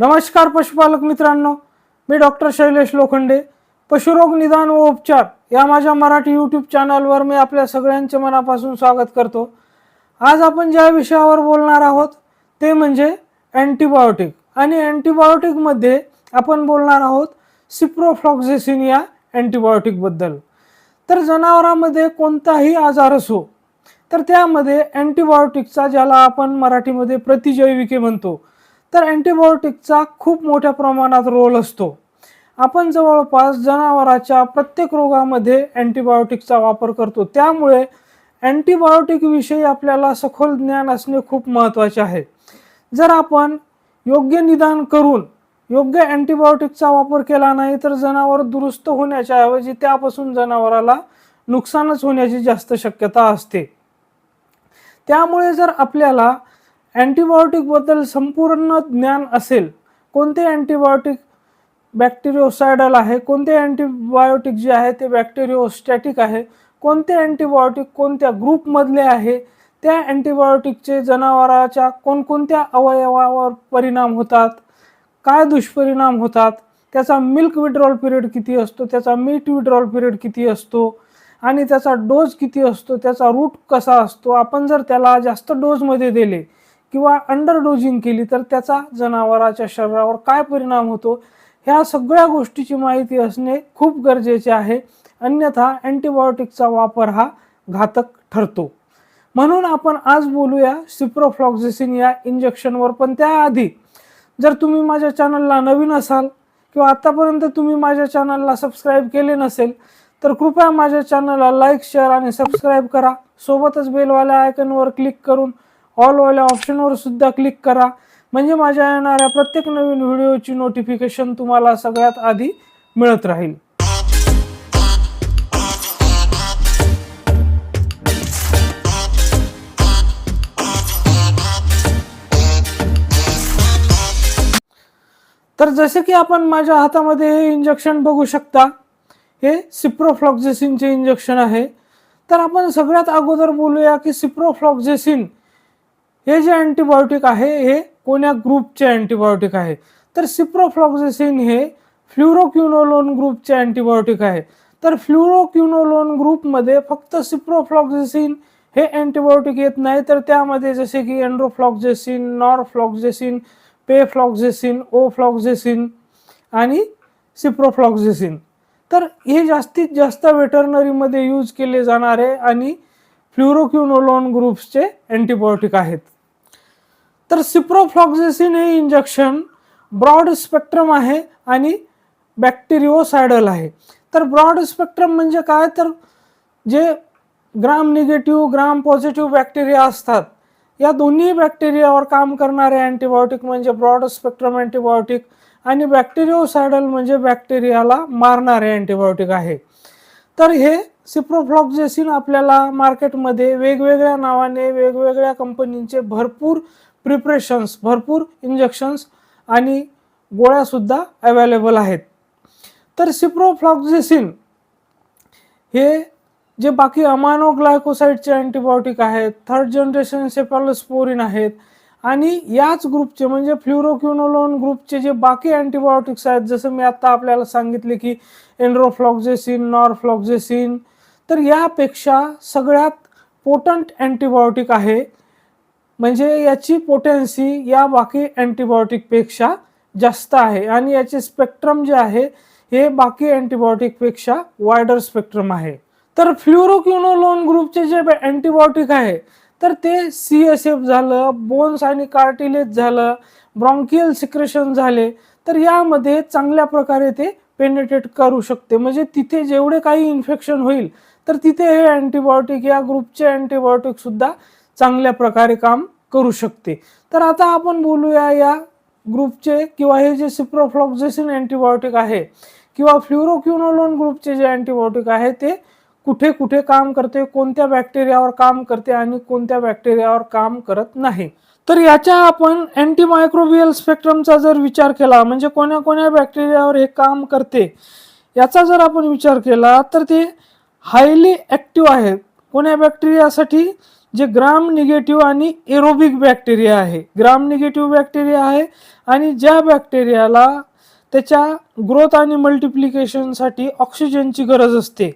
नमस्कार पशुपालक मित्रांनो मी डॉक्टर शैलेश लोखंडे. पशुरोग निदान व उपचार या माझ्या मराठी यूट्यूब चॅनलवर मी आपल्या सगळ्यांचे मनापासून स्वागत करतो. आज आपण ज्या विषयावर बोलणार आहोत ते म्हणजे अँटीबायोटिक आणि अँटीबायोटिकमध्ये आपण बोलणार आहोत सिप्रोफ्लॉक्झेसिन या अँटीबायोटिकबद्दल तर जनावरांमध्ये कोणताही आजार असो तर त्यामध्ये अँटीबायोटिकचा ज्याला आपण मराठीमध्ये प्रतिजैविके म्हणतो तर अँटीबायोटिकचा खूप मोठ्या प्रमाणात रोल असतो. आपण जवळपास जनावराच्या प्रत्येक रोगामध्ये अँटीबायोटिकचा वापर करतो. त्यामुळे अँटीबायोटिकविषयी आपल्याला सखोल ज्ञान असणे खूप महत्त्वाचे आहे. जर आपण योग्य निदान करून योग्य अँटीबायोटिकचा वापर केला नाही तर जनावर दुरुस्त होण्याच्या ऐवजी त्यापासून जनावराला नुकसानच होण्याची जास्त शक्यता असते. त्यामुळे जर आपल्याला अँटीबायोटिकबद्दल संपूर्ण ज्ञान असेल कोणते अँटीबायोटिक बॅक्टेरिओसायडल आहे कोणते अँटीबायोटिक जे आहे ते बॅक्टेरिओस्टॅटिक आहे कोणते अँटीबायोटिक कोणत्या ग्रुपमधले आहे त्या अँटीबायोटिकचे जनावराच्या कोणकोणत्या अवयवावर परिणाम होतात काय दुष्परिणाम होतात त्याचा मिल्क विड्रॉल पिरियड किती असतो त्याचा मीट विड्रॉल पिरियड किती असतो आणि त्याचा डोज किती असतो त्याचा रूट कसा असतो आपण जर त्याला जास्त डोजमध्ये दिले किंवा अंडर डोजिंग केली तर त्याचा जनावराच्या शरीरावर काय परिणाम होतो? ह्या सगळ्या गोष्टीची माहिती असणे खूप गरजेचे आहे. अन्यथा अँटीबायोटिकचा वापर हा घातक ठरतो. म्हणून आपण आज बोलूया सिप्रोफ्लॉक्झिसिन या इंजेक्शनवर पण त्याआधी जर तुम्ही माझ्या चॅनलला नवीन असाल किंवा आत्तापर्यंत तुम्ही माझ्या चॅनलला सबस्क्राईब केले नसेल तर कृपया माझ्या चॅनलला लाईक शेअर आणि सबस्क्राईब करा. सोबतच बेलवाल्या आयकनवर क्लिक करून ऑलवाल्या ऑप्शनवर सुद्धा क्लिक करा. म्हणजे माझ्या येणाऱ्या प्रत्येक नवीन व्हिडिओची नोटिफिकेशन तुम्हाला सगळ्यात आधी मिळत राहील. तर जसे की आपण माझ्या हातामध्ये हे इंजेक्शन बघू शकता. हे सिप्रोफ्लॉक्झेसिनचे इंजेक्शन आहे. तर आपण सगळ्यात अगोदर बोलूया की सिप्रोफ्लॉक्झेसिन हे जे अँटीबायोटिक आहे हे कोण्या ग्रुपचे अँटीबायोटिक आहे? तर सिप्रोफ्लॉक्झेसिन हे फ्ल्युरोक्युनोलोन ग्रुपचे अँटीबायोटिक आहे. तर फ्ल्युरोक्युनोलोन ग्रुपमध्ये फक्त सिप्रोफ्लॉक्झेसिन हे अँटीबायोटिक येत नाही तर त्यामध्ये जसे की एन्ड्रोफ्लॉक्झेसिन नॉरफ्लॉक्झेसिन पेफ्लॉक्झेसिन ओफ्लॉक्झेसिन आणि सिप्रोफ्लॉक्झेसिन तर हे जास्तीत जास्त वेटरनरीमध्ये यूज केले जाणारे आणि फ्ल्युरोक्युनोलोन ग्रुप्सचे अँटीबायोटिक आहेत. तर सिप्रोफ्लॉक्झेसिन हे इंजेक्शन ब्रॉड स्पेक्ट्रम आहे आणि बॅक्टेरिओसायडल आहे. तर ब्रॉड स्पेक्ट्रम म्हणजे काय? तर जे gram negative gram positive bacteria असतात या दोन्ही बॅक्टेरियावर काम करणारे अँटीबायोटिक म्हणजे ब्रॉड स्पेक्ट्रम अँटीबायोटिक आणि बॅक्टेरिओसायडल म्हणजे बॅक्टेरियाला मारणारे अँटीबायोटिक आहे. तर हे सिप्रोफ्लॉक्झेसिन आपल्याला मार्केटमध्ये वेगवेगळ्या नावाने वेगवेगळ्या कंपनींचे भरपूर प्रिपरेशन्स भरपूर इंजेक्शन्स आणि गोळ्यासुद्धा अवेलेबल आहेत. तर सिप्रोफ्लॉक्झेसिन हे जे बाकी अमानो ग्लायकोसाईडचे अँटीबायोटिक आहेत थर्ड जनरेशन सेपॅलोस्पोरिन आहेत आणि याच ग्रुपचे म्हणजे फ्ल्युरोक्युनोलोन ग्रुपचे जे बाकी अँटीबायोटिक्स आहेत जसं मी आत्ता आपल्याला सांगितले की एन्ड्रोफ्लॉक्झेसिन नॉरफ्लॉक्झेसिन तर यापेक्षा सगळ्यात पोटंट अँटीबायोटिक आहे म्हणजे याची पोटेन्सी या बाकी अँटीबायोटिकपेक्षा जास्त आहे. आणि याचे स्पेक्ट्रम जे आहे हे बाकी अँटीबायोटिकपेक्षा वायडर स्पेक्ट्रम आहे. तर फ्ल्युरोक्युनोलोन ग्रुपचे जे अँटीबायोटिक आहे तर ते सी एस एफ झालं बोन्स आणि कार्टिलेज झालं ब्रॉन्कियल सिक्रेशन झाले तर यामध्ये चांगल्या प्रकारे ते पेनिट्रेट करू शकते. म्हणजे तिथे जेवढे काही इन्फेक्शन होईल तर तिथे हे अँटीबायोटिक या ग्रुपचे अँटीबायोटिकसुद्धा चांगल्या प्रकारे काम करू शकते. तर आता आपण बोलूया या ग्रुपचे किंवा हे जे सिप्रोफ्लॉक्झेसिन अँटीबायोटिक आहे किंवा फ्ल्युरोक्युनोलोन ग्रुपचे जे अँटीबायोटिक आहे ते कुठे कुठे काम करते कोणत्या बॅक्टेरियावर काम करते आणि कोणत्या बॅक्टेरियावर काम करत नाही. तर याच्या आपण अँटीमायक्रोबियल स्पेक्ट्रमचा जर विचार केला म्हणजे कोण्या कोण्या बॅक्टेरियावर हे काम करते याचा जर आपण विचार केला तर ते हायली ॲक्टिव्ह आहेत. कोण्या बॅक्टेरियासाठी जे ग्राम निगेटिव्ह आणि एरोबिक बॅक्टेरिया आहे. ग्राम निगेटिव्ह बॅक्टेरिया आहे आणि ज्या बॅक्टेरियाला त्याच्या ग्रोथ आणि मल्टिप्लिकेशनसाठी ऑक्सिजनची गरज असते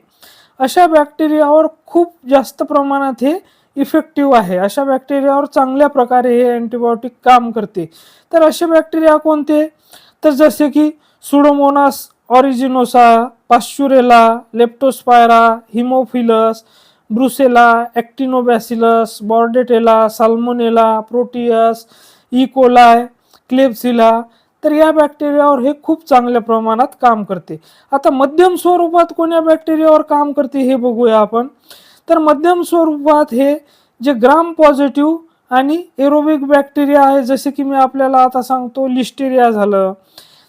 अशा बॅक्टेरियावर खूप जास्त प्रमाणात हे इफेक्टिव्ह आहे. अशा बॅक्टेरियावर चांगल्या प्रकारे हे अँटीबायोटिक काम करते. तर असे बॅक्टेरिया कोणते? तर जसे की Pseudomonas aeruginosa Pasteurella Leptospira Haemophilus Brucella Actinobacillus Bordetella Salmonella Proteus E coli Klebsiella तर या बॅक्टेरियावर हे खूप चांगल्या प्रमाणात काम करते. आता मध्यम स्वरूपात कोण्या बॅक्टेरियावर काम करते हे बघूया आपण. तर मध्यम स्वरूपात हे जे ग्राम पॉझिटिव्ह आणि एरोबिक बॅक्टेरिया आहे जसे की मी आपल्याला आता सांगतो लिस्टेरिया झालं.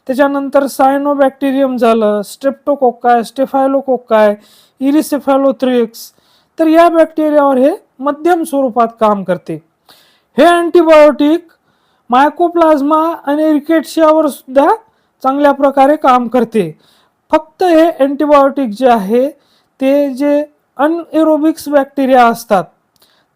त्याच्यानंतर सायनोबॅक्टेरियम झालं स्ट्रेप्टोकोक्काय स्टेफायलोकोक्काय इरिसेफॅलोथ्रिक्स तर या बॅक्टेरियावर हे मध्यम स्वरूपात काम करते. हे अँटीबायोटिक मायकोप्लाझ्मा आणि रिकेट्शियावर सुद्धा चांगल्या प्रकारे काम करते. फक्त हे अँटीबायोटिक जे आहे ते जे अनएरोबिक्स बॅक्टेरिया असतात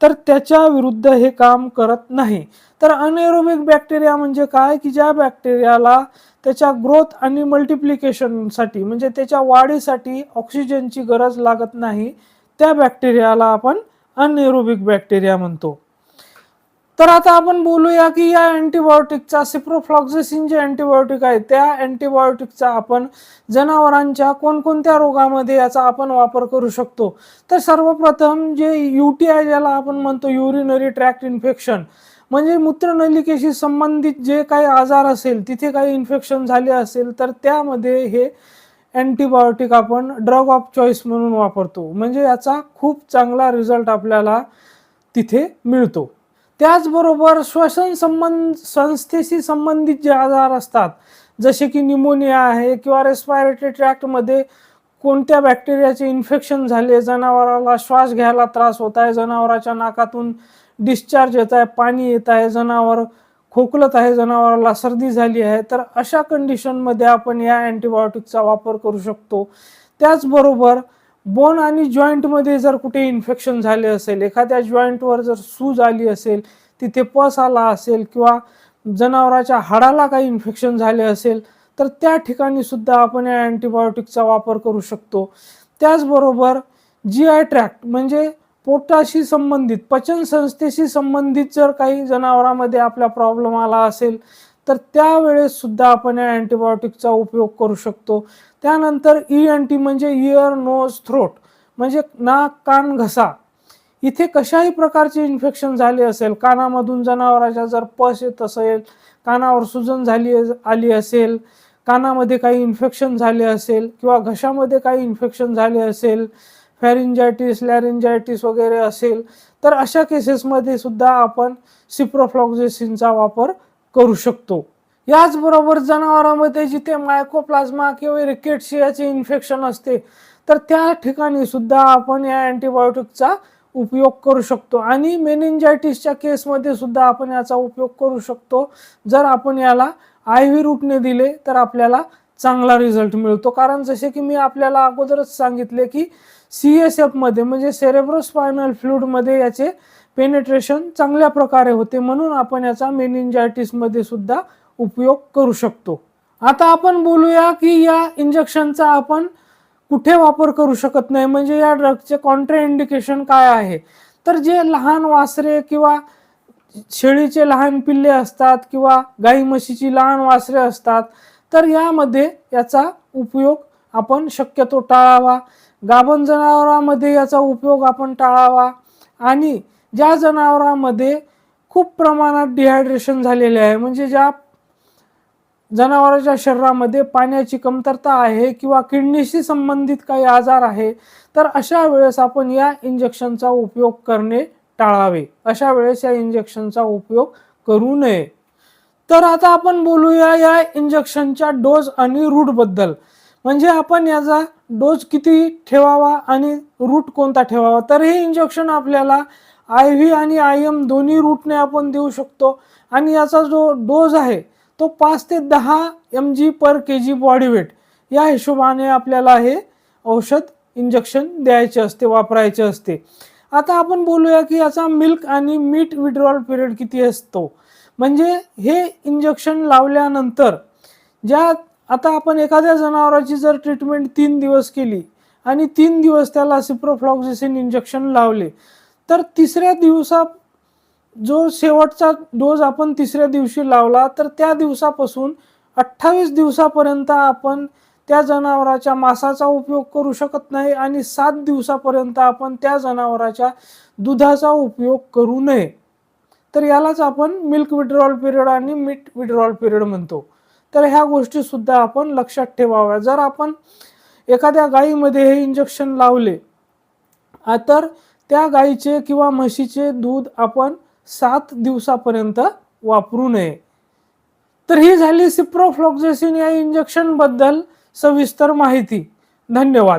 तर त्याच्या विरुद्ध हे काम करत नाही. तर अनएरोबिक बॅक्टेरिया म्हणजे काय? की ज्या बॅक्टेरियाला त्याच्या ग्रोथ आणि मल्टिप्लिकेशनसाठी म्हणजे त्याच्या वाढीसाठी ऑक्सिजनची गरज लागत नाही त्या बॅक्टेरियाला आपण अनएरोबिक बॅक्टेरिया म्हणतो. तर आता आपण बोलूया की या अँटीबायोटिकचा सिप्रोफ्लॉक्झेसिन जे अँटीबायोटिक आहे त्या अँटीबायोटिकचा आपण जनावरांच्या कोणकोणत्या रोगामध्ये याचा आपण वापर करू शकतो? तर सर्वप्रथम जे यू टी आय ज्याला आपण म्हणतो युरिनरी ट्रॅक्ट इन्फेक्शन म्हणजे मूत्रनलिकेशी संबंधित जे काही आजार असेल तिथे काही इन्फेक्शन झाले असेल तर त्यामध्ये हे अँटीबायोटिक आपण ड्रग ऑफ चॉईस म्हणून वापरतो. म्हणजे याचा खूप चांगला रिझल्ट आपल्याला तिथे मिळतो. त्याचबरोबर श्वसन संबंध संस्थेशी संबंधित जे आजार असतात जसे की निमोनिया आहे किंवा रेस्पायरेटरी ट्रॅक्टमध्ये कोणत्या बॅक्टेरियाचे इन्फेक्शन झाले जनावराला श्वास घ्यायला त्रास होत आहे जनावराच्या नाकातून डिस्चार्ज येत आहे पाणी येत आहे जनावर खोकलत आहे जनावराला सर्दी झाली आहे तर अशा कंडिशनमध्ये आपण या अँटीबायोटिकचा वापर करू शकतो. त्याचबरोबर बोन आणि जॉईंटमध्ये जर कुठे इन्फेक्शन झाले असेल एखाद्या जॉईंटवर जर सूज आली असेल तिथे पस आला असेल किंवा जनावराच्या हाडाला काही इन्फेक्शन झाले असेल तर त्या ठिकाणी सुद्धा आपण या अँटीबायोटिकचा वापर करू शकतो. त्याचबरोबर जी आय ट्रॅक्ट म्हणजे पोटाशी संबंधित पचन संस्थेशी संबंधित जर काही जनावरांमध्ये आपला प्रॉब्लेम आला असेल तर त्यावेळेस सुद्धा आपण या अँटीबायोटिकचा उपयोग करू शकतो. त्यानंतर ई अँटी म्हणजे इयर नोज थ्रोट म्हणजे नाक कान घसा. इथे कशाही प्रकारचे इन्फेक्शन झाले असेल कानामधून जनावराच्या जर पस येत असेल कानावर सुजन झाली आली असेल कानामध्ये काही इन्फेक्शन झाले असेल किंवा घशामध्ये काही इन्फेक्शन झाले असेल फॅरिंजायटिस लॅरिंजायटिस वगैरे असेल तर अशा केसेसमध्ये सुद्धा आपण सिप्रोफ्लॉक्झेसिनचा वापर करू शकतो. याचबरोबर जनावरांमध्ये जिथे मायकोप्लाझ्मा किंवा रिकेटशियाचे इन्फेक्शन असते तर त्या ठिकाणी सुद्धा आपण या अँटीबायोटिकचा उपयोग करू शकतो. आणि मेनिंजायटिसच्या केसमध्ये सुद्धा आपण याचा उपयोग करू शकतो. जर आपण याला आय व्ही रूटने दिले तर आपल्याला चांगला रिझल्ट मिळतो. कारण जसे की मी आपल्याला अगोदरच सांगितले की सी एस एफमध्ये म्हणजे सेरेब्रोस्पायनल फ्लूडमध्ये याचे पेनेट्रेशन चांगल्या प्रकारे होते. म्हणून आपण याचा मेनिंजायटिसमध्ये सुद्धा उपयोग करू शकतो. आता आपण बोलूया की या इंजेक्शनचा आपण कुठे वापर करू शकत नाही. म्हणजे या ड्रगचे कॉन्ट्राइंडिकेशन काय आहे? तर जे लहान वासरे किंवा शेळीचे लहान पिल्ले असतात किंवा गाई म्हशीची लहान वासरे असतात तर यामध्ये याचा उपयोग आपण शक्यतो टाळावा. गाभण जनावरांमध्ये याचा उपयोग आपण टाळावा. आणि ज्या जनावरांमध्ये खूप प्रमाणात डिहायड्रेशन झालेले आहे म्हणजे ज्या जनावराच्या शरीरामध्ये पाण्याची कमतरता आहे किंवा किडनीशी संबंधित काही आजार आहे तर अशा वेळेस आपण या इंजेक्शनचा उपयोग करणे टाळावे. अशा वेळेस या इंजेक्शनचा उपयोग करू नये. तर आता आपण बोलूया या इंजेक्शनच्या डोस आणि रूटबद्दल म्हणजे आपण याचा डोस किती ठेवावा आणि रूट कोणता ठेवावा? तर हे इंजेक्शन आपल्याला आय व्ही आणि आय एम दोन्ही रूटने आपण देऊ शकतो. आणि याचा जो डोस आहे तो पाच ते दहा M G per K G body weight या हिशोबाने आपल्याला हे औषध इंजेक्शन द्यायचे असते वापरायचे असते. आता आपण बोलूया की याचा मिल्क आणि मीठ विड्रॉल पिरियड किती असतो? म्हणजे हे इंजेक्शन लावल्यानंतर ज्या आता आपण एखाद्या जनावराची जर ट्रीटमेंट तीन दिवस केली आणि तीन दिवस त्याला सिप्रोफ्लॉक्झिसिन इंजेक्शन लावले तर तिसऱ्या दिवसा जो शेवटचा डोस आपण तिसऱ्या दिवशी लावला तर त्या दिवसापासून अठ्ठावीस दिवसापर्यंत आपण त्या जनावराच्या मांसाचा उपयोग करू शकत नाही आणि सात दिवसापर्यंत आपण त्या जनावराच्या दुधाचा उपयोग करू नये. तर यालाच आपण मिल्क विड्रॉल पिरियड आणि मीट विड्रॉल पिरियड म्हणतो. तर ह्या गोष्टी सुद्धा आपण लक्षात ठेवाव्या. जर आपण एखाद्या गायीमध्ये हे इंजेक्शन लावले तर त्या गायीचे किंवा म्हशीचे दूध आपण सात दिवसापर्यंत वापरू नये. तर ही झाली सिप्रोफ्लॉक्झेसिन या इंजेक्शनबद्दल सविस्तर माहिती. धन्यवाद.